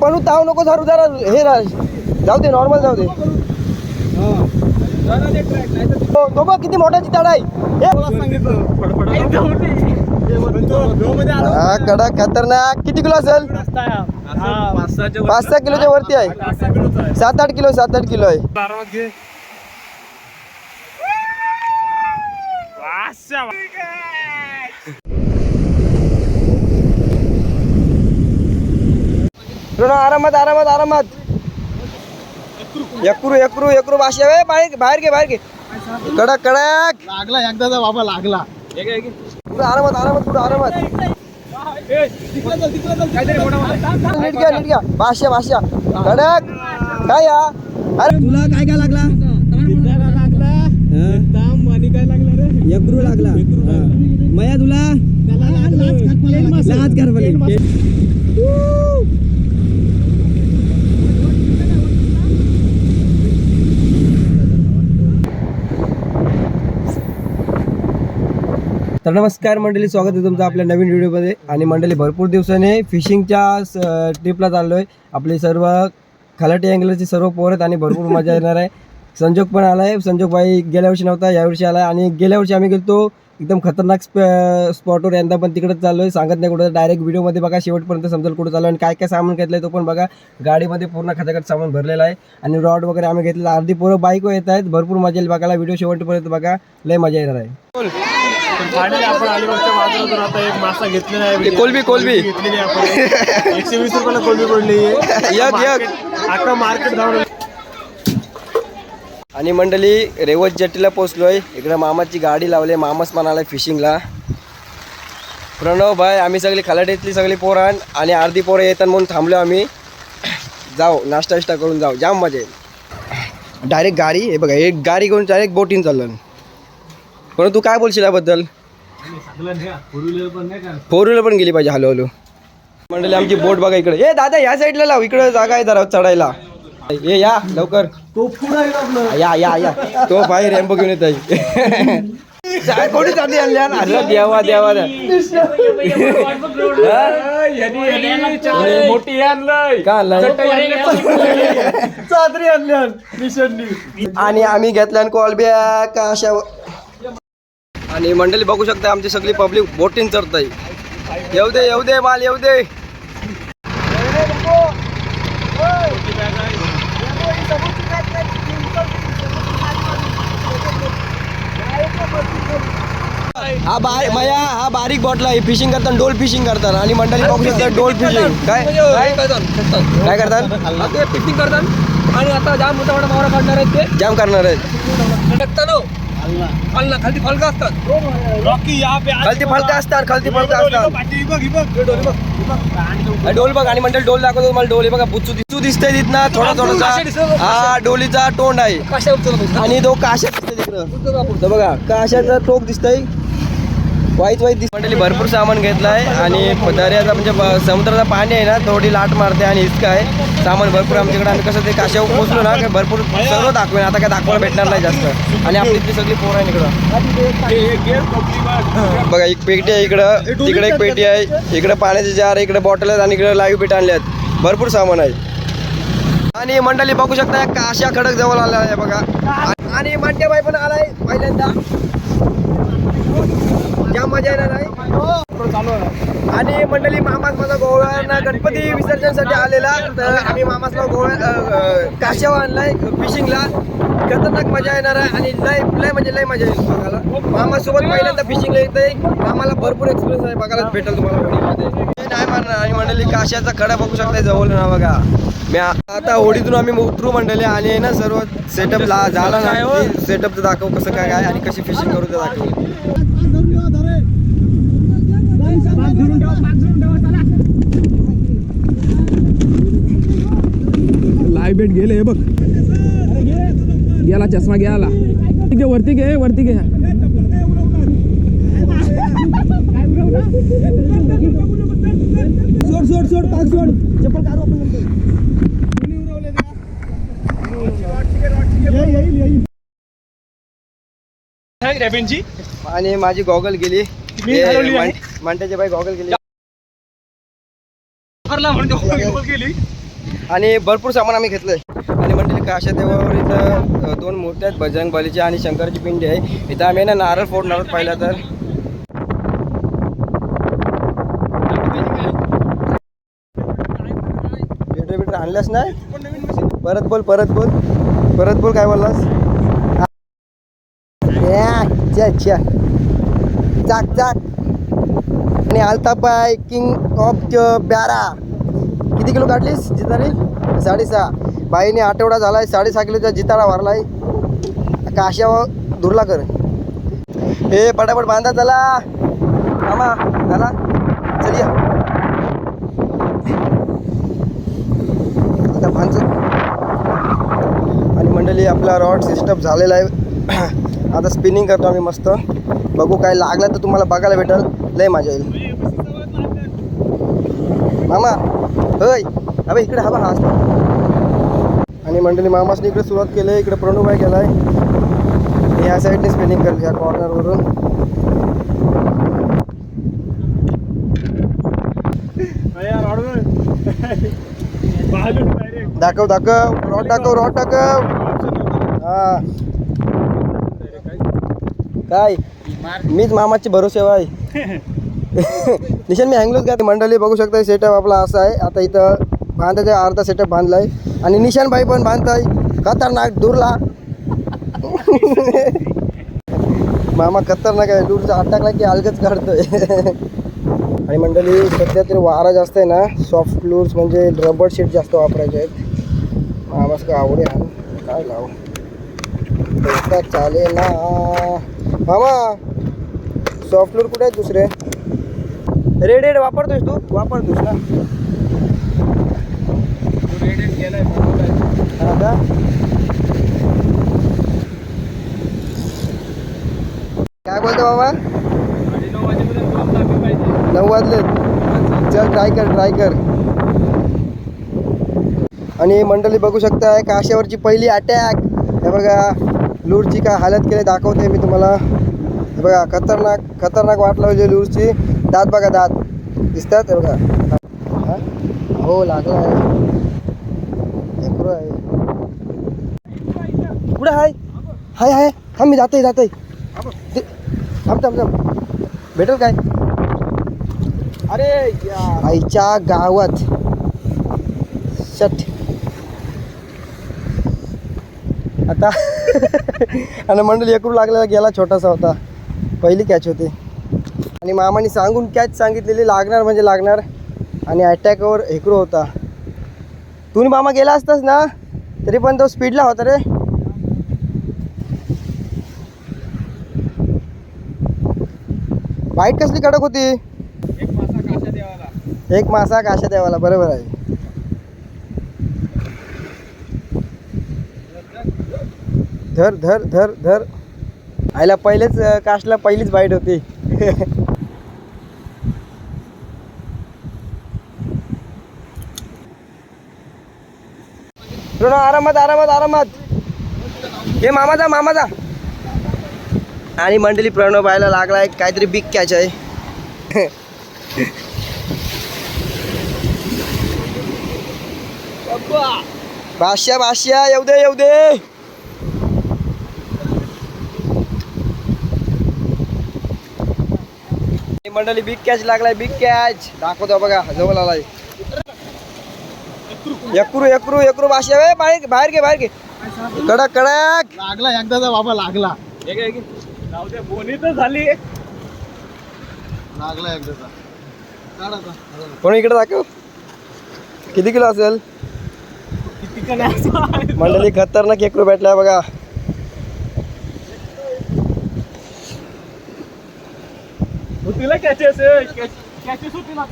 बनू ताव नको झाडू जरा हे जाऊ दे नॉर्मल जाऊ दे. तो बघ किती मोठा चिताड आहे. हे. कडक खतरनाक. किती किलो असेल? पाच सहा किलोच्या वरती आहे. सात आठ किलो सात आठ किलो आहे. ऋणा आरामात आरामात आरामात यक्रू यक्रू यक्रू भाषा वे बाहेर बाहेर घे बाहेर घे कडक कडक लागला एकदाचा बाबा लागला पुढं आरामात आरामात पुढं आरामात नीट घ्या नीट घ्या भाषा भाषा कडक काय या अरे तुला काय काय लागला यक्रू लागला मया तुला लाज कर तर नमस्कार मंडळी स्वागत आहे तुमचं आपल्या नवीन व्हिडिओमध्ये. आणि मंडळी भरपूर दिवसाने फिशिंगच्या ट्रिपला चाललो आहे आपले सर्व खलाटी अँगलची सर्व पोर आहेत आणि भरपूर मजा येणार आहे. संजोग पण आला आहे संजोगबाई गेल्या वर्षी नव्हता यावर्षी आला आहे आणि गेल्या वर्षी आम्ही गेलो एकदम खतरनाक स्प स्पॉटवर यंदा पण तिकडंच चाललो आहे सांगत नाही कुठं डायरेक्ट व्हिडिओमध्ये बघा शेवटपर्यंत समजेल कुठं चाललो आणि काय काय सामान घेतलं आहे तो पण बघा. गाडीमध्ये पूर्ण खचाखट सामान भरलेलं आहे. आणि रॉड वगैरे आम्ही घेतलेला अर्धी पोरं बाईकवर येत आहेत भरपूर मजा येईल बघायला. व्हिडिओ शेवटपर्यंत बघा. लय मजा येणार आहे. फायनली आपण अलिबागच्या बाजारातून आता एक मासा घेतलेला आहे. कोलबी, कोलबी. घेतलेली आपण. एकशे वीस रुपयाला कोलबी पडली. यक. अख्खा मार्केट धावलं आणि मंडळी रेवत जट्टीला पोचलोय इकडं मामाची गाडी लावली मामाच म्हणाला फिशिंगला. प्रणव भाई आम्ही सगळी खलाटीतली सगळी पोरां आणि अर्धी पोरं येतात म्हणून थांबलो आम्ही. जाऊ नाश्ता विष्टा करून जाऊ. जाम मजा येईल. डायरेक्ट गाडी हे बघा एक गाडी घेऊन डायरेक्ट बोटीन चाललं. पण तू काय बोलशील याबद्दल? फोर व्हीलर पण गेली पाहिजे हलो हलो मंडळी आमची बोट बघा इकडे. ए दादा या साईडला लाव. इकडे जागा आहे जरा चढायला. ये या लवकर. तो या या या. तो बाहेर रॅम्पो घेऊन येत आहे कोणी चालली देवा देवा मोठी आणलंय का आणलाय? चादरी आणल्या आणि आम्ही घेतल्या कॉल बॅक अशा आणि मंडळी बघू शकता आमची सगळी पब्लिक बोटीन चढताय. येऊ दे येऊ दे माल येऊ दे. हा बारीक मया हा बारीक बॉटला आहे. फिशिंग करताना डोल फिशिंग करतात आणि मंडळी बघू शकता डोल फिशिंग काय? काय? काय करतात ते फिटिंग करतात आणि आता जाम मोठा मोठा मावरा काढणार आहेत ते. जाम करणार आहेत. खालना. खालती फलका असतात. रॉकी यहाँ पे खालती फलका असतात खालती फलका असतात. हा, डोल बघ आणि म्हणतात डोल दाखवतो मला डोल हे बघा बुच्चू दिसू दिसतंय तिथनं थोडा थोडासा. हा डोलीचा तोंड आहे. आणि तो काशा दिसतोय तिकडं. बघा काशाचा टोक दिसतंय. वाईट वाईट दिसत मंडळी भरपूर सामान घेतलाय आणि दर्याचा म्हणजे समुद्राचा पाणी आहे ना थोडी लाट मारते आणि इतकं आहे. सामान भरपूर आमच्याकडे आम्ही कसं ते काशावर पोचलो ना काय भरपूर सर्व दाखवेन. आता काय दाखवायला भेटणार नाही जास्त. आणि आपली इथली सगळी पोरं आहे इकडं. बघा एक पेटी आहे इकडं. तिकडे एक पेटी आहे. इकडे पाण्याचे जार इकडे बॉटल आहेत आणि इकडे लाईव्ह पीठ आणले आहेत भरपूर सामान आहे. आणि मंडळी बघू शकता काशा खडक जवळ आला आहे बघा. आणि मांड्याबाई पण आलाय पहिल्यांदा. क्या मजा येणार आहे? आणि मंडळी मामास माझा गोव्याला गणपती विसर्जनसाठी आलेला. तर आम्ही मामासला गोव्या काश्यावर आणलाय फिशिंगला खतरनाक मजा येणार आहे आणि लय लय म्हणजे लय मजा येईल बघायला. मामासोबत पहिल्यांदा फिशिंगला येत आहे मामाला भरपूर एक्सपिरियन्स आहे बघायला भेटेल तुम्हाला नाही मारणार आणि मंडळी काश्याचा खडा बघू शकताय जवळ ना बघा. मी आता होडीतून आम्ही उतरू मंडळी आणि ना सर्व सेटअप झाला ना. सेटअप दाखव कसं काय काय आणि कशी फिशिंग करू ते दाखवू. लाईव्ह बेट गेले बघ. गेला चष्मा गेला ठीक आहे वरती घे वरती घे. सोड सोड सोड पाच सोड. चप्पल काढू आपण आणि माझी गॉगल गेली. मी हरवली आहे. मांट्याची बाई गॉगल गेली गेली आणि भरपूर सामान आम्ही घेतलं आहे आणि मंडळी काशा देवावर इथं दोन मूर्त्या आहेत बजरंग बलीची आणि शंकरची पिंडी आहे. इथं आम्ही ना नारळ फोडणार पहिला तर. बिटर बिटर आणल्यास नाही परत बोल परत बोल. परत बोल काय बोललास? च्या च्या चाक चाक आणि आलताबाई किंग ऑफ ब्यारा किती किलो काढलीस जितारी साडेसहा. बाईने आठवडा झाला आहे साडेसहा किलोचा जितारा आहे काशावर धुरला कर. हे पटापट बांधा चला. मामा झाला चल या. आता बांध आणि मंडळी आपला रॉड सिस्टम झालेला आहे. आता स्पिनिंग करतो आम्ही मस्त. बघू काय लागलं तर तुम्हाला बघायला भेटेल. लय मजा येईल. मामा होय. अबे इकडे हवा हा आणि मंडळी मामासने इकडे सुरुवात केली आहे. इकडे प्रणूभाई केला आहे ह्या साईडने स्पिनिंग करते ह्या कॉर्नरवरून दाखव दाखव. रॉड दाखव रॉड दाखव हा. काय? मीच मामाची भरोसे आहे निशान मी हँगलोच घ्या मंडळी बघू शकता सेटअप आपला असा आहे. आता इथं बांधायचा अर्धा सेटअप बांधलाय. आणि निशान भाई पण बांधताय. खतरनाक दूरला. मामा खतरनाक आहे. दूरचा हात टाकला की अलगच काढतोय. आणि मंडळी सध्या तरी वारा जास्त आहे ना. सॉफ्ट फ्लूर्स म्हणजे रबर शीट जास्त वापरायचे आहेत. मामास का आवडे काय लाव? चालेल ना. मामा! सॉफ्ट फ्लूर कुठे आहेत दुसरे. रेड रेड वापरतोयस तू? वापरतोस ना हा का काय बोलतो बाबा? नऊ वाजले. चल ट्राय कर ट्राय कर. आणि मंडळी बघू शकताय काशावरची पहिली अटॅक हे बघा लूरची काय हालत केली दाखवते मी तुम्हाला. बघा खतरनाक खतरनाक वाट लावली म्हणजे लूरची दात बघा दात. दिसतात बघा. हो? लागला आहे. लेकरू आहे. कुठे हाय. हाय हाय. थांब मी जाते जाते थांब थांब थांब. भेटेल काय? अरे आईच्या गावात. शट. आता. आणि मंडळी एकूण लागलेला गेला छोटासा होता. पहिली कॅच होती. आणि मामाने सांगून कॅच सांगितलेली लागणार म्हणजे लागणार. आणि अटॅकवर हेकरू होता. तुम्ही मामा गेला असतास ना तरी पण तो स्पीडला होता रे. वाईट कसली कडक होती? एक मासा काशा देवाला एक मासा काशा देवाला. बरोबर आहे. धर धर धर धर. आईला पहिलेच कास्टला पहिलीच बाईट होती. प्रणव आरामात आरामात आरामात. हे मामाचा मामाचा आणि मंडळी प्रणव बायला लागलाय काहीतरी बिग कॅच आहे. बादशा बादशा येऊ दे येऊ दे. मंडळी बिग कॅच लागलाय बिग कॅच दाखवतो बघा जवळ आलाय. यक्रू यक्रू यक्रू बादशा वे बाहेर बाहेर घे बाहेर घे. कडक कडक. लागला एकदाचा बाबा लागला. बोनी तर झाली. लागला एकदाचा. कोण इकडे दाखव. किती किलो असेल? किती का नाही असं आहे? मंडळी खतरनाक यक्रू भेटलाय बघा. होतीला कॅचेस कॅचेस होती ना?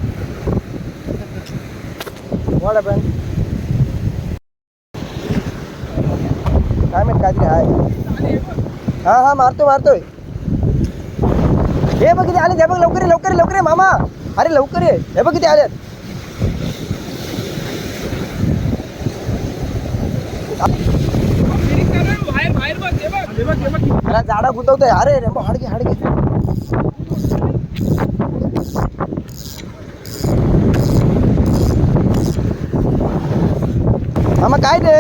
काय माहीत काहीतरी आहे हा हा मारतो मारतोय. हे बघ किती आले हे बघ लवकर लवकर लवकर मामा. अरे लवकर ये. हे बघ किती आलेत. झाडा गुतवतोय. अरे रे हाडगे हाडगे. मामा काय ते?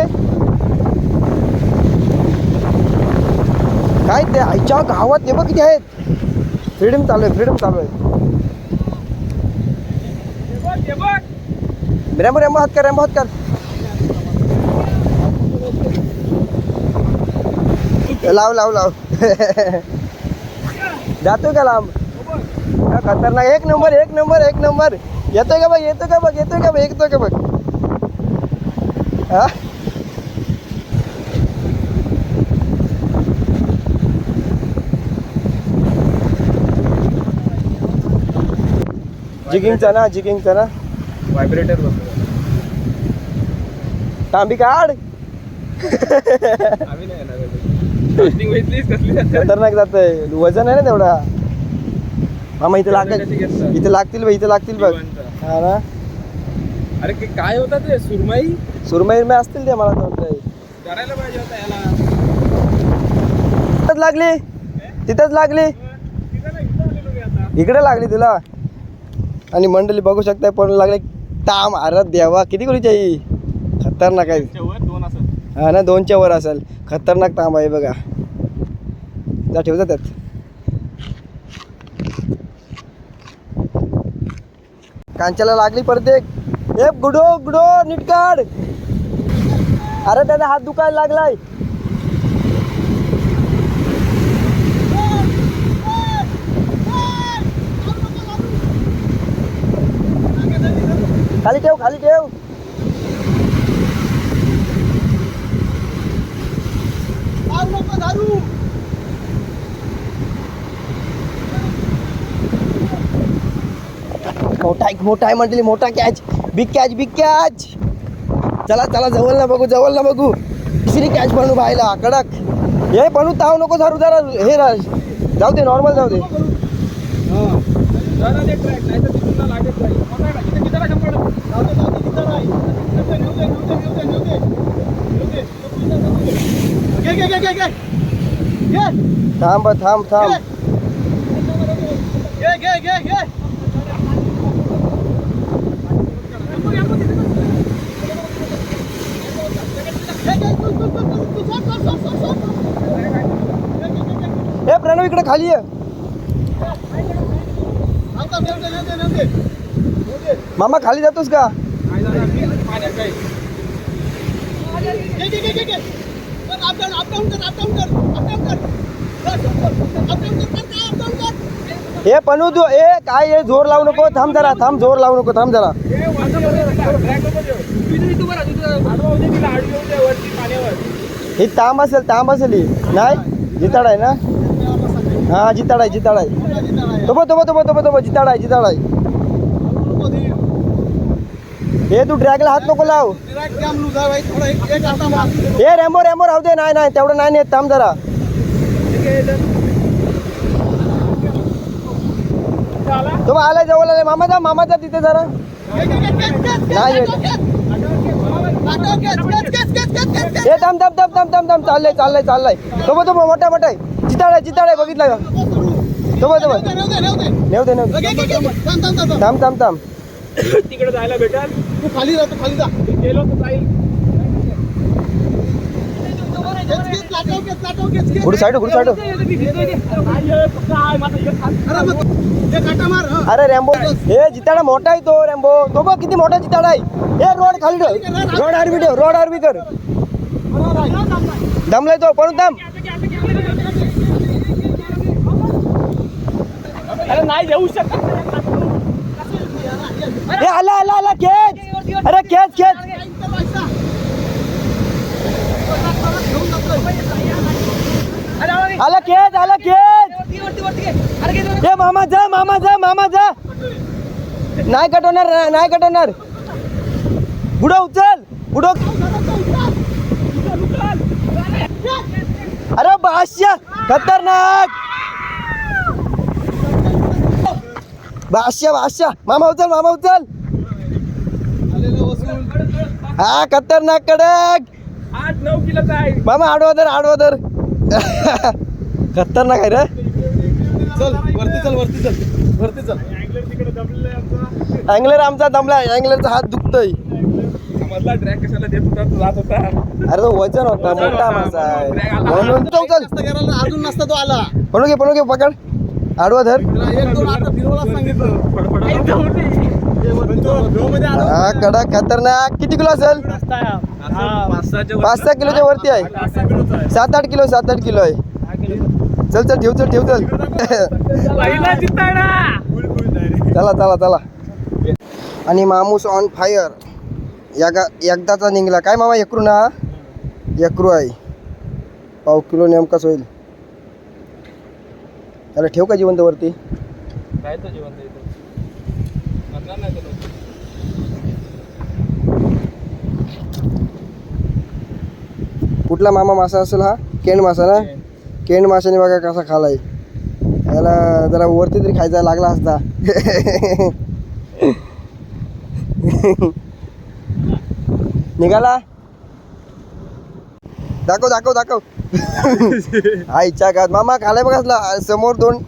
काय ते? आईच्या गावात ते बघ किती आहेत. फ्रीडम चालू आहे फ्रीडम चालू आहे. रेमो रेमो हात कर रेमो हात कर. लाव लाव लाव. जातो का लांब? खतरनाक. एक नंबर एक नंबर एक नंबर. येतोय का बघ येतोय का बघ येतोय का बघ येतोय का बघ? हा? जिगिंगचा ना जिगिंगचा ना. व्हायब्रेटर तांबी काढ. खतरनाक जात वजन आहे ना तेवढा. मामा इथे घेतलं? इथे लागतील बघ इथे लागतील बघ. जिवंत. हा ना? अरे की काय होता ते? सुरमई? सुरमई मे असतील ते मला तर वाटतंय करायला पाहिजे होता याला. तिथंच लागली. तिथंच लागली. तिथं नाही, इथं आलेलो मी आता. इकडे लागली तुला. आणि मंडळी बघू शकताय पण लागले ताम अरे देवा. किती करूची आई खतरनाक आहे. त्याच्यावर दोन असं हा ना दोनच्या वर असेल. खतरनाक तांब आहे बघा. जा ठेवता त्यात. कांच्याला लागली परत एक. ए गुडो गुडो नीट काढ. अरे त्याचा हात दुखायला लागलाय. खाली ठेव खाली ठेव. मोठा एक मोठा आहे म्हटली मोठा catch big catch big catch चला चला जवळ ना बघू जवळ ना बघू. तिसरी कॅच बनू बायला कडक. हे बनू ताव नको झारू जरा. हे जाऊ दे नॉर्मल जाऊ दे. थांब थांब थांब. घे घे घे घे लागेल जाईल. मोठा आहे, इथं किती राखा पडलं? थांब थांब थांब हे प्रणव इकडे खाली आहे मामा खाली जातोस का. हे पनू तू ए काय हे? जोर लावू नको थांब जरा थांब जोर लावू नको थांब जरा. ही तांब असेल तांब असेल ही नाही जिताड आहे ना हां जिताड आहे जिताड आहे तो बघ तो बघ तो बघ तो बघ जिताड आहे जिताड आहे हे तू ड्रॅगला हात नको लाव हे रेमो रेमो राहू दे नाही नाही तेवढं नाही नेत थांब जरा तो आलाय जवळ आलाय मामा जा मामा जा तिथे जरा नाही येत हे थांब थांब थांब थांब थांब थांब. चाललंय चाललंय चाललंय. तो बघ तो मोठा मोठा आहे. जिताड आहे जिताड आहे बघितलं का? तो बघ तो बघ दे. थांब थांब थांब तिकडे जायला भेटेल. तू खाली राहतो खाली जा. गुड साइड गुड साइड अरे रॅम्बो हे जिताडा मोठा आहे तो रॅम्बो. तो बघ किती मोठा जिताडा आहे. हे रोड खाली ठेव. रोड आरबी ठेव रोड आरबी कर. दमलाय तो पण दम. अरे नाही देऊ शकत हे आला आला आला खेच. अरे खेच खेच. आला खेच आला खेच ए मामा जा मामा जा मामा जा. नाही कटवणार नाही कटवणार. बुडो उचल बुडो. अरे बादशा खतरनाक. बादशा बादशा मामा उचल मामा उचल. हा खतरनाक कडक. नऊ किलोचा आहे. मामा आडवा धर आडवा धर. खतरनाक आहे रे. चल वरती चल वरती चल. वरती चल. अँगलर आमचा. दमला अँगलरचा हात दुखतोय. म्हणला ड्रॅग कशाला देत होता? तू जात होता. अरे तो वजन होता मोठा मासा आहे. म्हणून तो चल. अजून नसता तो आला. पळू घे पळू घे पकड. आडवा धर. हा कडा खतरनाक. किती किलो असेल? पाच सहा किलोच्या वरती आहे. सात आठ किलो सात आठ किलो आहे. चल चल ठेव चल ठेव चल. चला चला चला. आणि मामूस ऑन फायर यागा एकदाचा निघला. काय मामा यक्रू ना? यक्रू आहे. पाव किलो नेमकाच होईल. त्याला ठेव का जिवंत वरती? काय तो जेवण देतो म्हणणार नाही तो कुठला मामा मासा असेल हा? केंड मासा ना? केंड. माशाने बघा कसा खालाय. याला जरा वरती तरी खायचा लागला असता. निघाला? दाखव दाखव दाखव. आईच्या का मामा खालाय बघा असला समोर दोन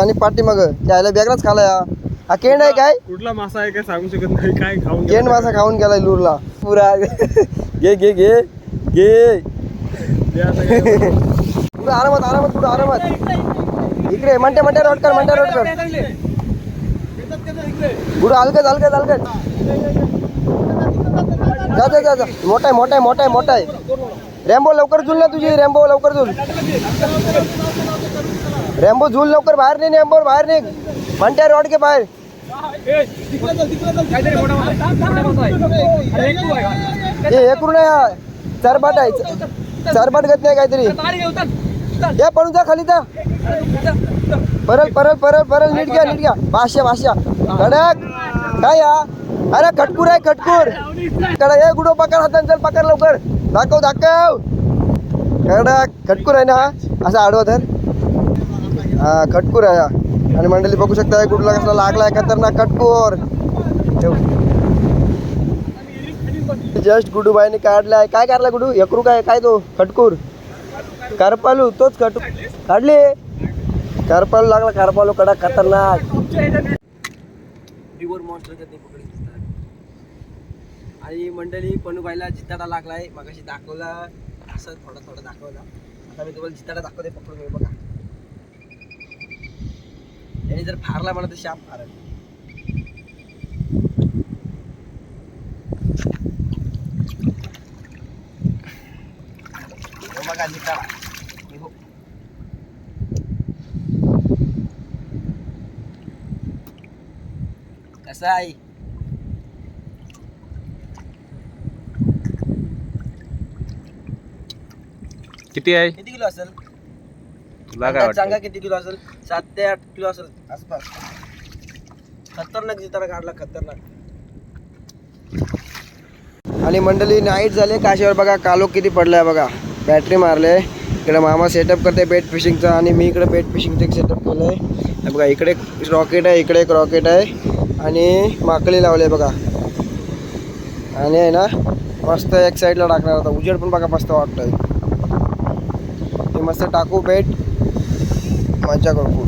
आणि पाठी मग. त्याला बेगराच खालाय हा. हा केंड आहे काय? कुठला मासा आहे काय सांगू शकत नाही. काय खाऊन केंड मासा खाऊन गेलाय लूरला. पुरा. घे घे घे. घे. पुढं म्हणते म्हणते रोड कर म्हणते रोड कर। जा जा जा लवकर झुल ना तुझी रॅम्बो लवकर झुल। रॅम्बो झुल लवकर, बाहेर निघ रॅम्बो बाहेर निघ। म्हणते रोड के बाहेर। हे हे करू नये चरबाट आहे। चरबाट गत नाही काहीतरी. या पळून जा खाली जा. परल परल परल परल नीट घ्या नीट घ्या. पाचशे पाचशे कडक काय या अरे खटकूर आहे खटकूर कडक ए गुडो पकड हाताने चल पकड लवकर. दाखव दाखव. कडक खटकूर आहे ना? असा आडवा धर. हा खटकूर आहे हा. आणि मंडळी बघू शकता कुठला कसला लागलाय खतरनाक खटकूर ठेव. जस्ट गुडूबाईने काढलाय. काय काढला गुडू? यकरू काय काय तो? खटकूर. कारपालू. तोच खट काढले. कारपालू लागला. कारपालू कडा खतरनाक. आणि मंडळी पणूबाईला जिताडा लागलाय. मगाशी दाखवला. असं थोडा थोडा दाखवला. आता मी तुम्हाला जिताडा दाखवते. पकडून बघा. याने जर फारला मला तर शाप फारल. बघा बघ. कसा आहे किती आहे? किती किलो असेल? तुला काय अंदाज सांगा वाटतं किती किलो असेल? सात ते आठ किलो असेल आसपास. खतरनाक जिताना काढला खतरनाक. आणि मंडळी नाईट झाले काशीवर बघा कालो किती पडलाय बघा. बॅटरी मारले. इकडे मामा सेटअप करते बेट फिशिंगचा आणि मी इकडे बेट फिशिंगचं सेटअप केलं आहे बघा इकडे एक रॉकेट आहे इकडे एक रॉकेट आहे. आणि माकली लावले बघा. आणि आहे ना मस्त एक साईडला टाकणार होता उजेड पण बघा मस्त वाटतंय. ते मस्त टाकू बेट मजा करू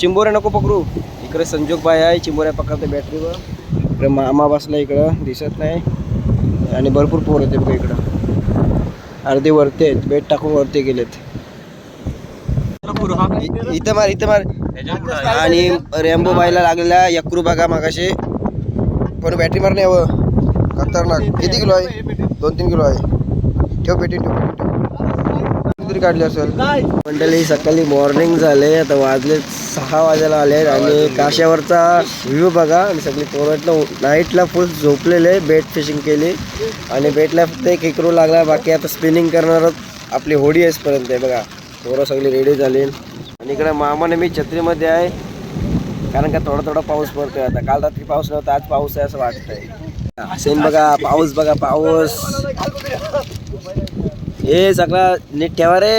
चिंबोरे नको पकडू. इकडे संजोग बाई आहे चिंबोऱ्या पकडते बॅटरीवर इकडे मामा बसला इकडं दिसत नाही. आणि भरपूर पोर होते बघा इकडं. अर्धे वरती आहेत बेट टाकून वरती गेलेत. इ- इथं मार इथं मार. आणि रॅम्बो बाईला लागलेला यक्रू बघा मागाशी. पण बॅटरी मार नाही हवं. खतरनाक. किती किलो आहे? दोन तीन किलो आहे. ठेव पेटी ठेव पेटी ठेव काढली असेल. मंडळी सकाळी मॉर्निंग झाले. आता वाजले सहा वाजायला आले आणि काश्यावरचा व्ह्यू बघा. आणि सगळी पोरातलं नाईटला फुल झोपलेले बेट फिशिंग केली. आणि बेटला फक्त एक एकरू लागला बाकी आता स्पिनिंग करणार आपली होडी आहेसपर्यंत आहे बघा. पोरं सगळी रेडी झाली. आणि इकडे मामाने मी छत्रीमध्ये आहे. कारण का थोडा थोडा पाऊस पडतोय आता. काल रात्री पाऊस नव्हता आज पाऊस आहे असं वाटतंय. सेम बघा पाऊस बघा पाऊस. हे सगळा नीट ठेवा रे.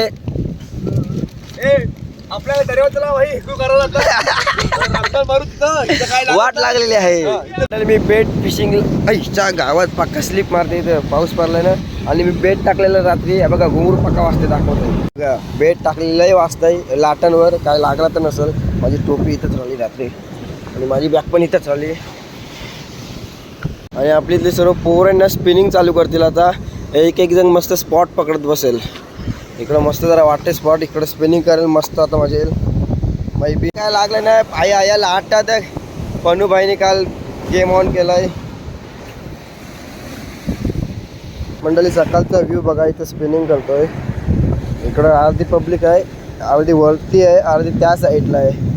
आपल्याला दर्यावर चला भाई हेकू करायला लागतं. मारू तिथं. काय वाट लागलेली आहे. मी बेट फिशिंग आईच्या गावात पक्का स्लिप मारते इथं पाऊस पडलाय ना आणि मी बेट टाकलेलं रात्री बघा घुंगरू पक्का वाजते दाखवतोय. बघा बेट टाकलेलं वाजताय लाटांवर काय लागला तर नसेल. माझी टोपी इथंच राहिली रात्री. आणि माझी बॅग पण इथंच राहिली. आणि आपली इथली सर्व पोरांना स्पिनिंग चालू करतील आता. एक एक जण मस्त स्पॉट पकडत बसेल. इकडं मस्त जरा वाटते स्पॉट इकडं स्पिनिंग करेल मस्त आता माझे. येईल बाई बी काय लागलं नाही आई आयाला आठतात पनूबाईने काल गेम ऑन केलाय. मंडळी सकाळचा व्ह्यू बघा इथं स्पिनिंग करतोय. इकडं अर्धी पब्लिक आहे अर्धी वरती आहे अर्धी त्या साईडला आहे.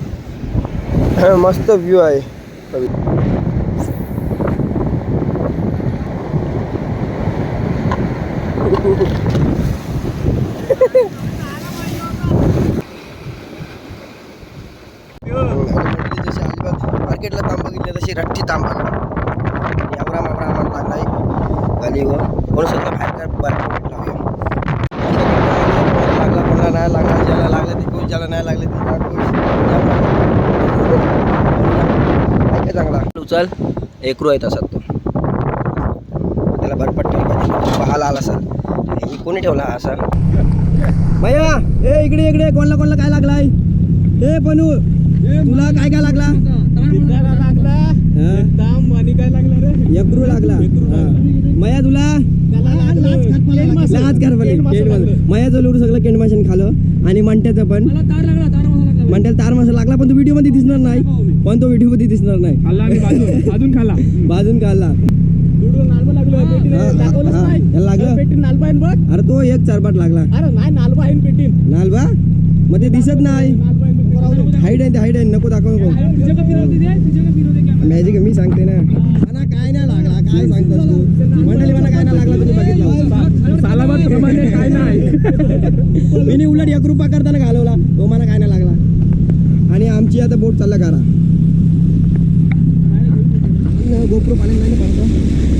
मस्त व्ह्यू आहे जशी अलिबाग मार्केटला तांब बघितली तशी रट्टी तांब बघा एवढा मावरा आम्हाला लागलाय गलीवर म्हणून सगळं बाहेर काय बरं लागला कोणाला नाही लागला ज्याला लागलं ते खुश ज्याला नाही लागले ते काय काय चांगला. उचल. एकरू आहे तसा तो. त्याला बरपट ठेवला पाहिजे. पाहाला आला सर ही कोणी ठेवला हा असा? भैया ए इकडे इकडे. कोणला कोणला काय लागलाय? ए बनू तुला काय काय लागला? यक्रू लागला. हा. मया तुला? मया जो सगळं केंड मशीन खालं आणि मंट्याचं पण मंट्याला तार मसाला लागला. पण तो व्हिडिओमध्ये दिसणार नाही. पण तो व्हिडिओमध्ये दिसणार नाही. खाल्ला बाजून अजून खाल्ला. बाजून हा, हा, हा. लागलं? अरे तो एक चारपाट लागला. नालबा मग ते दिसत नाही. हाईट आहे ते हाईट आहे नको दाखव. नको मॅजिक मी सांगते ना. मला काय नाही लागला काय सांगतोस तू? मंडळी मला काय नाही लागला तुम्ही बघितलं. सालाबाद प्रमाणे काय नाही. मी उलट एक रुपया करताना घालवला तो मला काय नाही लागला. आणि आमची आता बोट चालला करा गोप्रो पाणी नाही पडतो